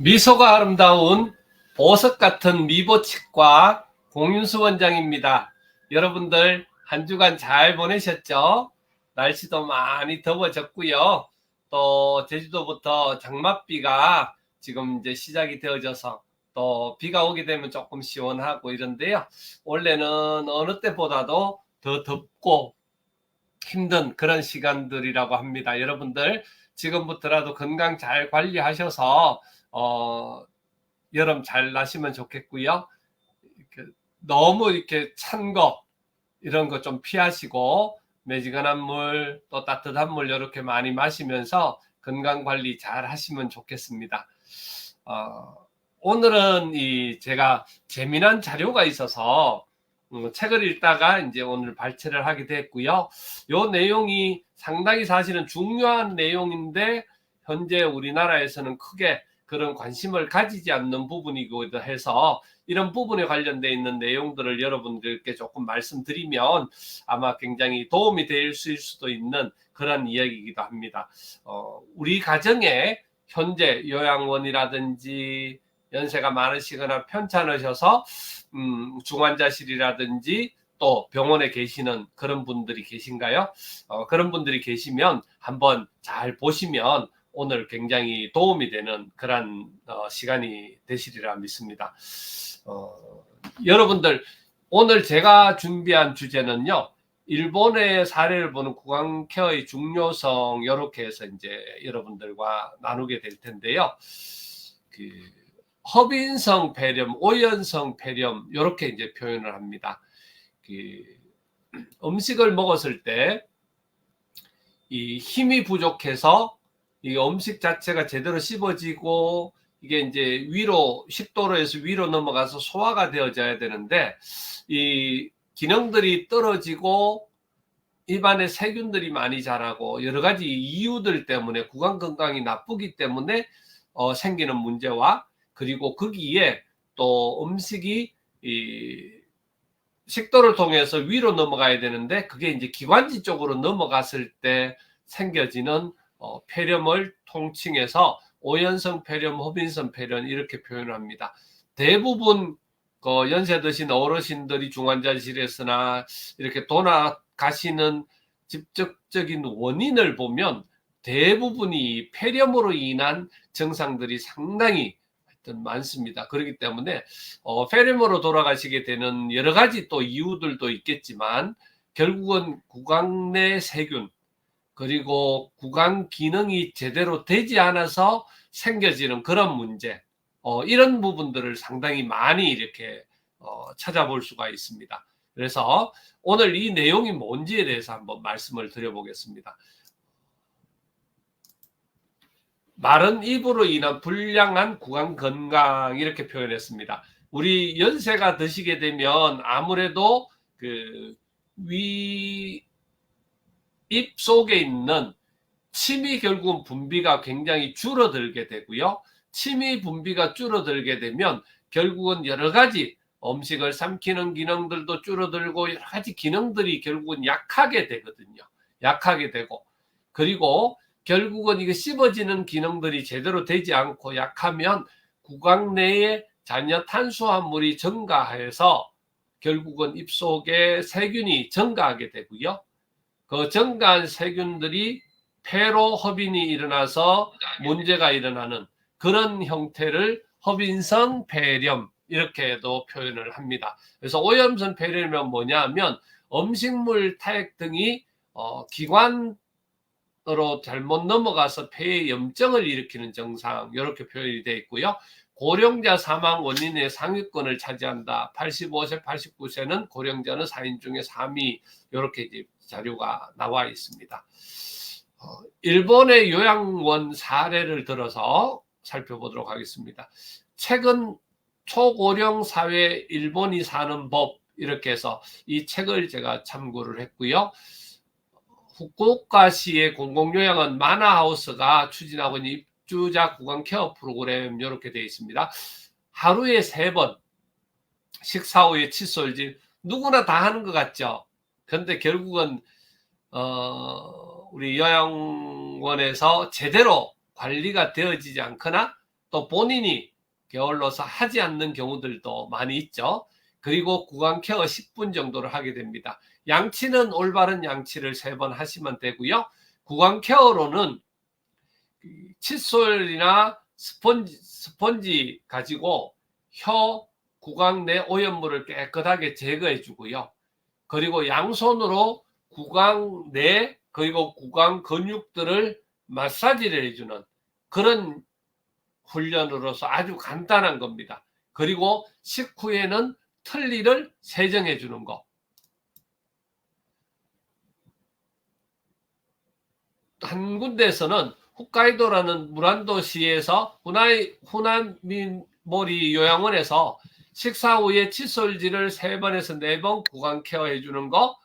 미소가 아름다운 보석 같은 미보치과 공윤수 원장입니다. 여러분들 한 주간 잘 보내셨죠? 날씨도 많이 더워졌고요. 또 제주도부터 장맛비가 지금 이제 시작이 되어져서 또 비가 오게 되면 조금 시원하고 이런데요. 원래는 어느 때보다도 더 덥고 힘든 그런 시간들이라고 합니다. 여러분들 지금부터라도 건강 잘 관리하셔서 어, 여름 잘 나시면 좋겠고요. 이렇게 너무 이렇게 찬거 이런 거 좀 피하시고 매지근한 물 또 따뜻한 물 이렇게 많이 마시면서 건강 관리 잘 하시면 좋겠습니다. 어, 오늘은 이 제가 재미난 자료가 있어서 음, 책을 읽다가 이제 오늘 발췌를 하게 됐고요. 요 내용이 상당히 사실은 중요한 내용인데 현재 우리나라에서는 크게 그런 관심을 가지지 않는 부분이기도 해서 이런 부분에 관련되어 있는 내용들을 여러분들께 조금 말씀드리면 아마 굉장히 도움이 될 수도 있는 그런 이야기이기도 합니다. 어, 우리 가정에 현재 요양원이라든지 연세가 많으시거나 편찮으셔서 음, 중환자실이라든지 또 병원에 계시는 그런 분들이 계신가요? 어, 그런 분들이 계시면 한번 잘 보시면 오늘 굉장히 도움이 되는 그런 어, 시간이 되시리라 믿습니다. 어, 여러분들 오늘 제가 준비한 주제는요. 일본의 사례를 보는 구강 케어의 중요성 이렇게 해서 이제 여러분들과 나누게 될 텐데요. 그 허빈성 폐렴, 오연성 폐렴 이렇게 이제 표현을 합니다. 그 음식을 먹었을 때 이 힘이 부족해서 이 음식 자체가 제대로 씹어지고 이게 이제 위로 식도로에서 위로 넘어가서 소화가 되어져야 되는데 이 기능들이 떨어지고 입안에 세균들이 많이 자라고 여러 가지 이유들 때문에 구강 건강이 나쁘기 때문에 어, 생기는 문제와 그리고 거기에 또 음식이 이 식도를 통해서 위로 넘어가야 되는데 그게 이제 기관지 쪽으로 넘어갔을 때 생겨지는 어, 폐렴을 통칭해서 오연성 폐렴, 허빈성 폐렴 이렇게 표현합니다. 대부분 그 연세 드신 어르신들이 중환자실에서나 이렇게 돌아가시는 직접적인 원인을 보면 대부분이 폐렴으로 인한 증상들이 상당히 하여튼 많습니다. 그렇기 때문에 어, 폐렴으로 돌아가시게 되는 여러 가지 또 이유들도 있겠지만 결국은 구강 내 세균 그리고 구강 기능이 제대로 되지 않아서 생겨지는 그런 문제, 어, 이런 부분들을 상당히 많이 이렇게 어, 찾아볼 수가 있습니다. 그래서 오늘 이 내용이 뭔지에 대해서 한번 말씀을 드려보겠습니다. 마른 입으로 인한 불량한 구강 건강 이렇게 표현했습니다. 우리 연세가 드시게 되면 아무래도 그 위 입 속에 있는 침이 결국은 분비가 굉장히 줄어들게 되고요. 침이 분비가 줄어들게 되면 결국은 여러 가지 음식을 삼키는 기능들도 줄어들고 여러 가지 기능들이 결국은 약하게 되거든요. 약하게 되고 그리고 결국은 이게 씹어지는 기능들이 제대로 되지 않고 약하면 구강 내에 잔여 탄수화물이 증가해서 결국은 입속에 세균이 증가하게 되고요. 그 증가한 세균들이 폐로 허빈이 일어나서 문제가 일어나는 그런 형태를 허빈성 폐렴 이렇게도 표현을 합니다. 그래서 오염성 폐렴은 뭐냐면 음식물 타액 등이 어, 기관으로 잘못 넘어가서 폐에 염증을 일으키는 증상 이렇게 표현이 되어 있고요. 고령자 사망 원인의 상위권을 차지한다. 85세, 89세는 고령자는 4인 중에 3위 이렇게 자료가 나와 있습니다. 어, 일본의 요양원 사례를 들어서 살펴보도록 하겠습니다. 최근 초고령 사회 일본이 사는 법 이렇게 해서 이 책을 제가 참고를 했고요. 후쿠오카시의 공공요양원 마나하우스가 추진하고 있는 입주자 구강 케어 프로그램 이렇게 되어 있습니다. 하루에 세 번 식사 후에 칫솔질 누구나 다 하는 것 같죠. 그런데 결국은 어, 우리 요양원에서 제대로 관리가 되어지지 않거나 또 본인이 게을러서 하지 않는 경우들도 많이 있죠. 그리고 구강 케어 10분 정도를 하게 됩니다. 양치는 올바른 양치를 세 번 하시면 되고요. 구강 케어로는 칫솔이나 스펀지, 스펀지 가지고 혀 구강 내 오염물을 깨끗하게 제거해 주고요. 그리고 양손으로 구강 내 그리고 구강 근육들을 마사지를 해주는 그런 훈련으로서 아주 간단한 겁니다. 그리고 식후에는 틀니를 세정해 주는 거. 한 군데에서는 홋카이도라는 무란도시에서 후나이, 후난민모리 요양원에서 식사 후에 칫솔질을 세 번에서 네 번 구강 케어해 주는 거.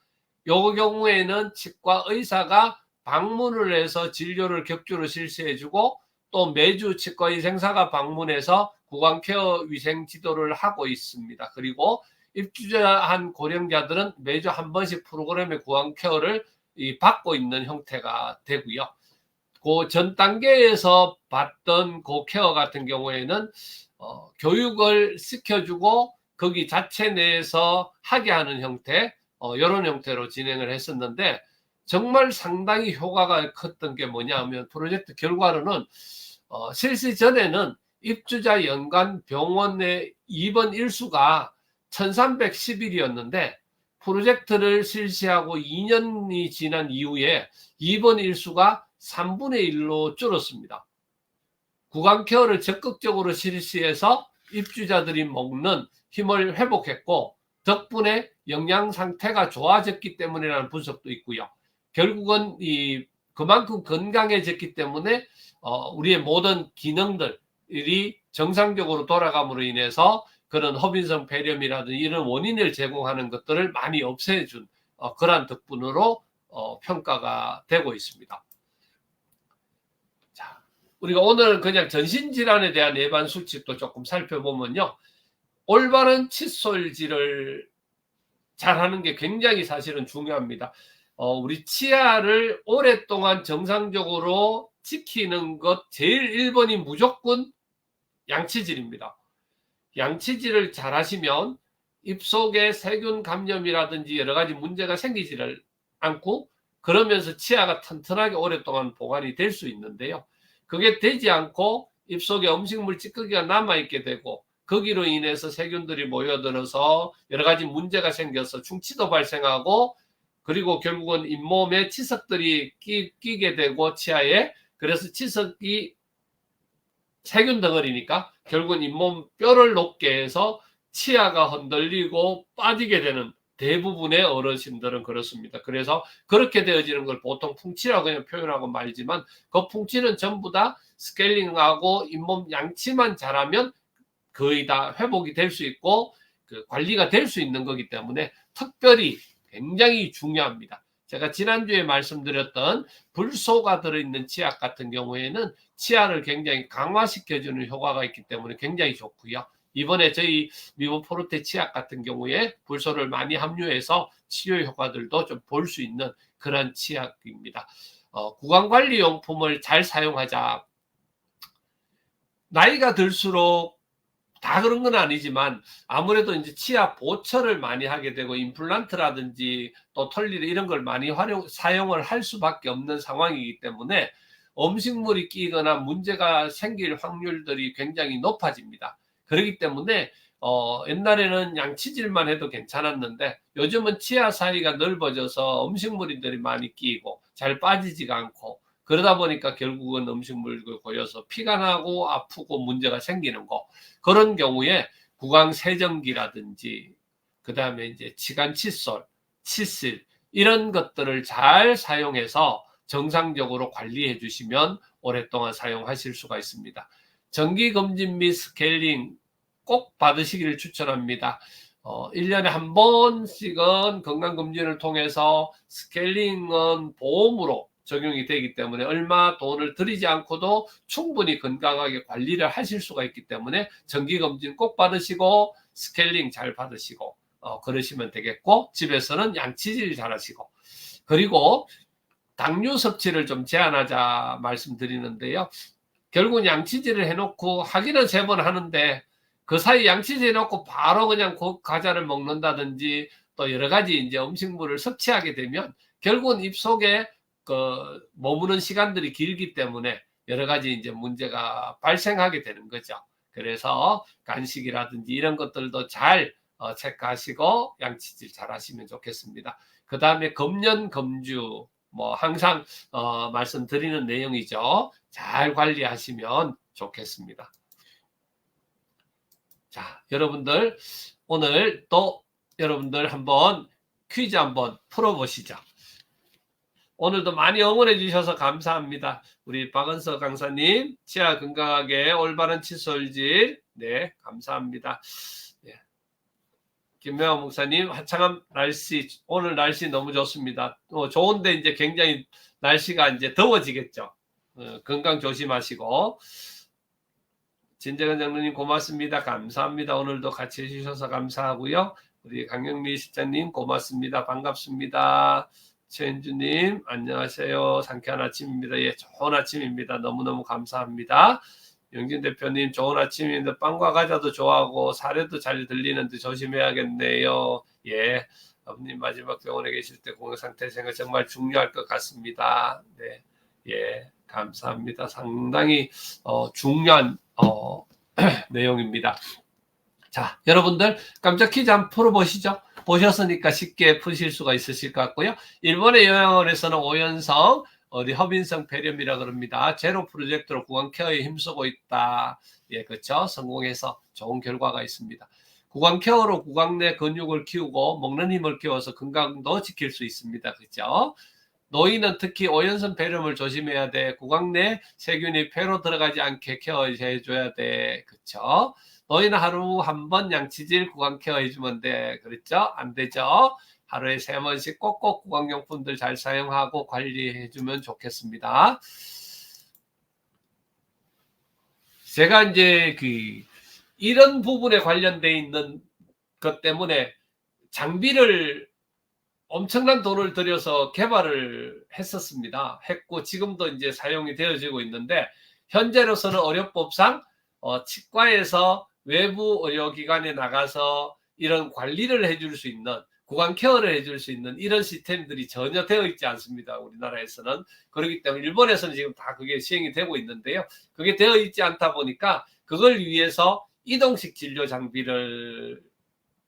요 경우에는 치과 의사가 방문을 해서 진료를 격주로 실시해 주고 또 매주 치과 의생사가 방문해서 구강 케어 위생 지도를 하고 있습니다. 그리고 입주자한 고령자들은 매주 한 번씩 프로그램의 구강 케어를 받고 있는 형태가 되고요. 그 전 단계에서 받던 그 케어 같은 경우에는 어, 교육을 시켜주고 거기 자체 내에서 하게 하는 형태 어, 이런 형태로 진행을 했었는데 정말 상당히 효과가 컸던 게 뭐냐면 프로젝트 결과로는 어, 실시 전에는 입주자 연간 병원의 입원 일수가 1310일이었는데 프로젝트를 실시하고 2년이 지난 이후에 입원 일수가 3분의 1로 줄었습니다. 구강 케어를 적극적으로 실시해서 입주자들이 먹는 힘을 회복했고 덕분에 영양 상태가 좋아졌기 때문이라는 분석도 있고요. 결국은 이 그만큼 건강해졌기 때문에 어, 우리의 모든 기능들이 정상적으로 돌아감으로 인해서 그런 허빈성 폐렴이라든지 이런 원인을 제공하는 것들을 많이 없애준 어, 그러한 덕분으로 어, 평가가 되고 있습니다. 자, 우리가 오늘 그냥 전신질환에 대한 예방 수칙도 조금 살펴보면요. 올바른 칫솔질을 잘하는 게 굉장히 사실은 중요합니다. 어, 우리 치아를 오랫동안 정상적으로 지키는 것 제일 1번이 무조건 양치질입니다. 양치질을 잘 하시면 입속에 세균 감염이라든지 여러 가지 문제가 생기지를 않고 그러면서 치아가 튼튼하게 오랫동안 보관이 될 수 있는데요. 그게 되지 않고 입속에 음식물 찌꺼기가 남아있게 되고 거기로 인해서 세균들이 모여들어서 여러 가지 문제가 생겨서 충치도 발생하고 그리고 결국은 잇몸에 치석들이 끼, 끼게 되고 치아에 그래서 치석이 세균 덩어리니까 결국은 잇몸 뼈를 높게 해서 치아가 흔들리고 빠지게 되는 대부분의 어르신들은 그렇습니다. 그래서 그렇게 되어지는 걸 보통 풍치라고 그냥 표현하고 말지만 그 풍치는 전부 다 스케일링하고 잇몸 양치만 잘하면 거의 다 회복이 될 수 있고 그 관리가 될 수 있는 거기 때문에 특별히 굉장히 중요합니다. 제가 지난주에 말씀드렸던 불소가 들어있는 치약 같은 경우에는 치아를 굉장히 강화시켜주는 효과가 있기 때문에 굉장히 좋고요. 이번에 저희 미보포르테 치약 같은 경우에 불소를 많이 함유해서 치료 효과들도 좀 볼 수 있는 그런 치약입니다. 어, 구강관리용품을 잘 사용하자. 나이가 들수록 다 그런 건 아니지만 아무래도 이제 치아 보철을 많이 하게 되고 임플란트라든지 또 털리를 이런 걸 많이 활용 사용을 할 수밖에 없는 상황이기 때문에 음식물이 끼거나 문제가 생길 확률들이 굉장히 높아집니다. 그렇기 때문에 어, 옛날에는 양치질만 해도 괜찮았는데 요즘은 치아 사이가 넓어져서 음식물들이 많이 끼고 잘 빠지지가 않고 그러다 보니까 결국은 음식물 고여서 피가 나고 아프고 문제가 생기는 거 그런 경우에 구강 세정기라든지 그 다음에 이제 치간 칫솔, 칫실 이런 것들을 잘 사용해서 정상적으로 관리해 주시면 오랫동안 사용하실 수가 있습니다. 정기 검진 및 스케일링 꼭 받으시기를 추천합니다. 어, 1년에 한 번씩은 건강검진을 통해서 스케일링은 보험으로 적용이 되기 때문에 얼마 돈을 들이지 않고도 충분히 건강하게 관리를 하실 수가 있기 때문에 정기검진 꼭 받으시고 스케일링 잘 받으시고 어, 그러시면 되겠고 집에서는 양치질 잘 하시고 그리고 당류 섭취를 좀 제한하자 말씀드리는데요. 결국은 양치질을 해놓고 하기는 세 번 하는데 그 사이 양치질 해놓고 바로 그냥 고- 과자를 먹는다든지 또 여러 가지 이제 음식물을 섭취하게 되면 결국은 입 속에 그 머무는 시간들이 길기 때문에 여러 가지 이제 문제가 발생하게 되는 거죠. 그래서 간식이라든지 이런 것들도 잘 어, 체크하시고 양치질 잘 하시면 좋겠습니다. 그 다음에 금년 금주 뭐 항상 어, 말씀드리는 내용이죠. 잘 관리하시면 좋겠습니다. 자, 여러분들 오늘 또 여러분들 한번 퀴즈 한번 풀어보시죠. 오늘도 많이 응원해 주셔서 감사합니다. 우리 박은서 강사님, 치아 건강하게 올바른 칫솔질, 네, 감사합니다. 네. 김명환 목사님, 화창한 날씨, 오늘 날씨 너무 좋습니다. 어, 좋은데 이제 굉장히 날씨가 이제 더워지겠죠. 어, 건강 조심하시고. 진정한 장로님 고맙습니다. 감사합니다. 오늘도 같이 해주셔서 감사하고요. 우리 강영미 실장님 고맙습니다. 반갑습니다. 최현주님 안녕하세요. 상쾌한 아침입니다. 예, 좋은 아침입니다. 너무너무 감사합니다. 영진 대표님 좋은 아침인데 빵과 과자도 좋아하고 사례도 잘 들리는데 조심해야겠네요. 예, 아버님 마지막 병원에 계실 때 공격 상태 생각 정말 중요할 것 같습니다. 네, 예, 감사합니다. 상당히 어, 중요한 어, 내용입니다. 자, 여러분들 깜짝 퀴즈 한번 풀어보시죠. 보셨으니까 쉽게 푸실 수가 있으실 것 같고요. 일본의 요양원에서는 오연성, 어디 허빈성 폐렴이라 그럽니다. 제로 프로젝트로 구강 케어에 힘쓰고 있다. 예, 그렇죠. 성공해서 좋은 결과가 있습니다. 구강 케어로 구강 내 근육을 키우고 먹는 힘을 키워서 건강도 지킬 수 있습니다. 그렇죠. 노인은 특히 오연성 폐렴을 조심해야 돼. 구강 내 세균이 폐로 들어가지 않게 케어해 줘야 돼. 그렇죠. 너희는 하루 한 번 양치질 구강 케어 해주면 돼. 그랬죠? 안 되죠? 하루에 세 번씩 꼭꼭 구강용품들 잘 사용하고 관리해주면 좋겠습니다. 제가 이제 그 이런 부분에 관련돼 있는 것 때문에 장비를 엄청난 돈을 들여서 개발을 했었습니다. 했고 지금도 이제 사용이 되어지고 있는데 현재로서는 의료법상 어, 치과에서 외부 의료기관에 나가서 이런 관리를 해줄 수 있는 구강 케어를 해줄 수 있는 이런 시스템들이 전혀 되어 있지 않습니다. 우리나라에서는 그렇기 때문에 일본에서는 지금 다 그게 시행이 되고 있는데요. 그게 되어 있지 않다 보니까 그걸 위해서 이동식 진료 장비를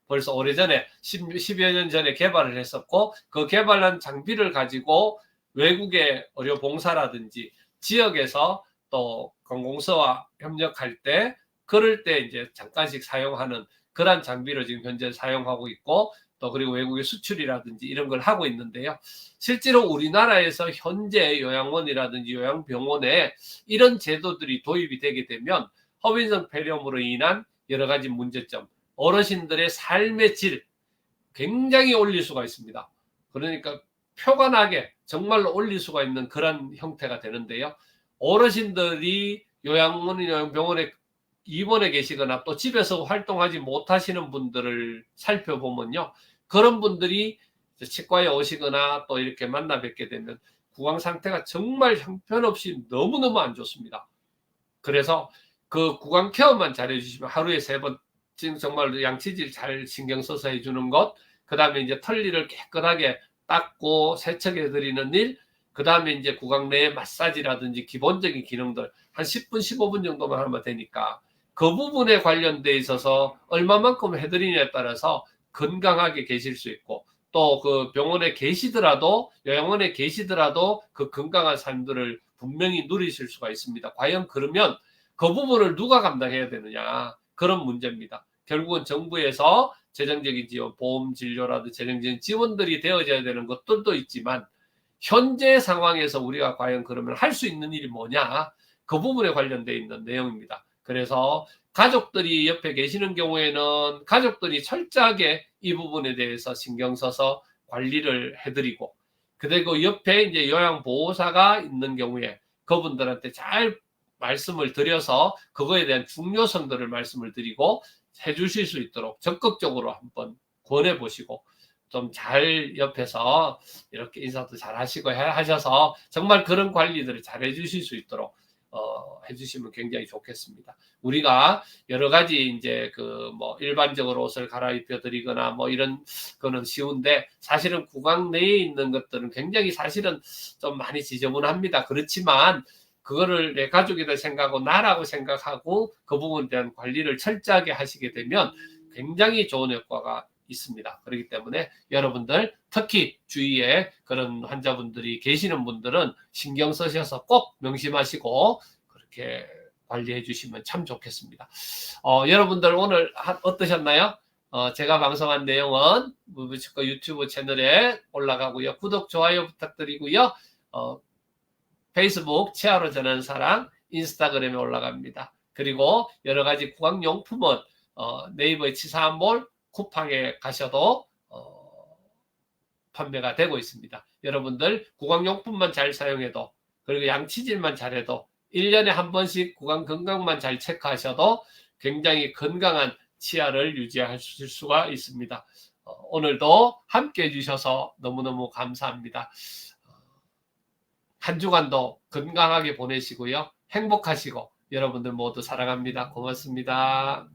벌써 오래전에 10, 10 여 년 전에 개발을 했었고 그 개발한 장비를 가지고 외국의 의료 봉사라든지 지역에서 또 공공서와 협력할 때 그럴 때 이제 잠깐씩 사용하는 그런 장비를 지금 현재 사용하고 있고 또 그리고 외국의 수출이라든지 이런 걸 하고 있는데요. 실제로 우리나라에서 현재 요양원이라든지 요양병원에 이런 제도들이 도입이 되게 되면 허민성 폐렴으로 인한 여러 가지 문제점, 어르신들의 삶의 질 굉장히 올릴 수가 있습니다. 그러니까 표가 나게 정말로 올릴 수가 있는 그런 형태가 되는데요. 어르신들이 요양원이나 병원에 입원해 계시거나 또 집에서 활동하지 못하시는 분들을 살펴보면요. 그런 분들이 치과에 오시거나 또 이렇게 만나 뵙게 되면 구강 상태가 정말 형편없이 너무너무 안 좋습니다. 그래서 그 구강 케어만 잘 해주시면 하루에 세 번, 지금 정말 양치질 잘 신경 써서 해주는 것, 그 다음에 이제 털리를 깨끗하게 닦고 세척해 드리는 일, 그 다음에 이제 구강 내 마사지라든지 기본적인 기능들 한 10분, 15분 정도만 하면 되니까 그 부분에 관련돼 있어서 얼마만큼 해드리냐에 따라서 건강하게 계실 수 있고 또 그 병원에 계시더라도 요양원에 계시더라도 그 건강한 삶들을 분명히 누리실 수가 있습니다. 과연 그러면 그 부분을 누가 감당해야 되느냐 그런 문제입니다. 결국은 정부에서 재정적인 지원, 보험 진료라든지 재정적인 지원들이 되어져야 되는 것들도 있지만 현재 상황에서 우리가 과연 그러면 할 수 있는 일이 뭐냐 그 부분에 관련돼 있는 내용입니다. 그래서 가족들이 옆에 계시는 경우에는 가족들이 철저하게 이 부분에 대해서 신경 써서 관리를 해드리고 그리고 옆에 이제 요양보호사가 있는 경우에 그분들한테 잘 말씀을 드려서 그거에 대한 중요성들을 말씀을 드리고 해 주실 수 있도록 적극적으로 한번 권해 보시고 좀 잘 옆에서 이렇게 인사도 잘 하시고 하셔서 정말 그런 관리들을 잘 해 주실 수 있도록 어, 해주시면 굉장히 좋겠습니다. 우리가 여러 가지 이제 그 뭐 일반적으로 옷을 갈아입혀 드리거나 뭐 이런 거는 쉬운데 사실은 구강 내에 있는 것들은 굉장히 사실은 좀 많이 지저분합니다. 그렇지만 그거를 내 가족이다 생각하고 나라고 생각하고 그 부분에 대한 관리를 철저하게 하시게 되면 굉장히 좋은 효과가 있습니다. 그렇기 때문에 여러분들 특히 주위에 그런 환자분들이 계시는 분들은 신경 쓰셔서 꼭 명심하시고 그렇게 관리해 주시면 참 좋겠습니다. 어, 여러분들 오늘 하- 어떠셨나요? 어, 제가 방송한 내용은 무브치과 유튜브 채널에 올라가고요. 구독, 좋아요 부탁드리고요. 어, 페이스북 치아로 전하는 사랑 인스타그램에 올라갑니다. 그리고 여러 가지 구강용품은 어, 네이버의 치사한몰 쿠팡에 가셔도 어, 판매가 되고 있습니다. 여러분들 구강용품만 잘 사용해도 그리고 양치질만 잘해도 1년에 한 번씩 구강 건강만 잘 체크하셔도 굉장히 건강한 치아를 유지하실 수가 있습니다. 어, 오늘도 함께 해주셔서 너무너무 감사합니다. 어, 한 주간도 건강하게 보내시고요. 행복하시고 여러분들 모두 사랑합니다. 고맙습니다.